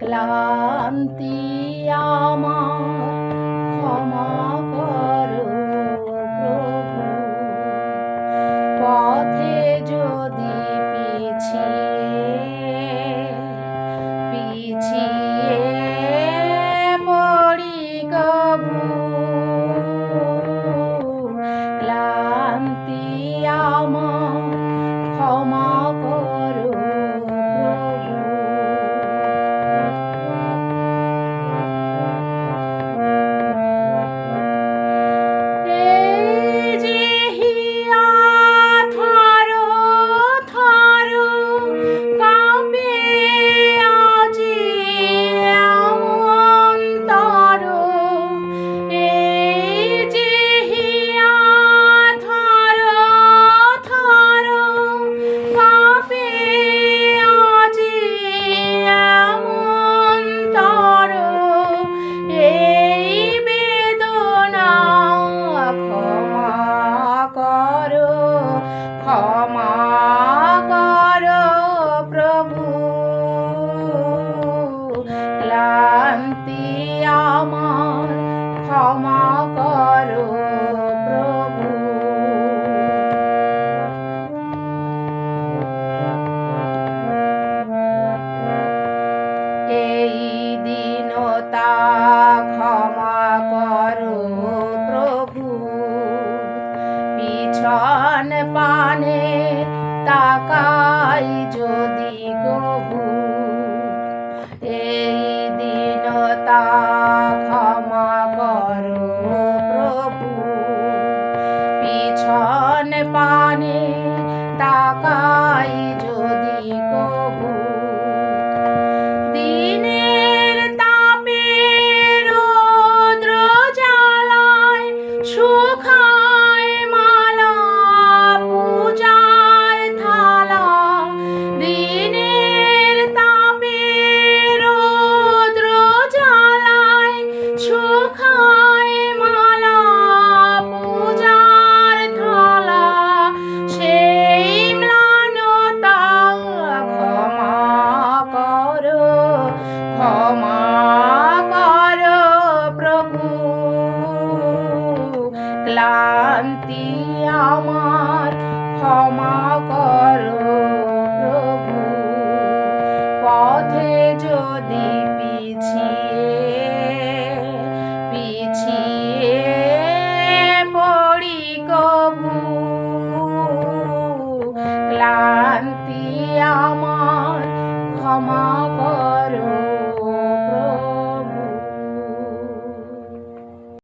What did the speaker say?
ক্লান্তি আমার ক্ষমা ক্লান্তি আমার ক্ষমা করো প্রভু। এই দিনতা ক্ষমা করো প্রভু। পিছন পানে তাকাই যদি গভু। এই দিনতা ক্ষমা করো প্রভু। পিছন পানে তাকাই ক্লান্তি আমার ক্ষমা করো প্রভু। পথে যদি পিছিয়ে পিছিয়ে পড়ি কবু। ক্লান্তি আমার ক্ষমা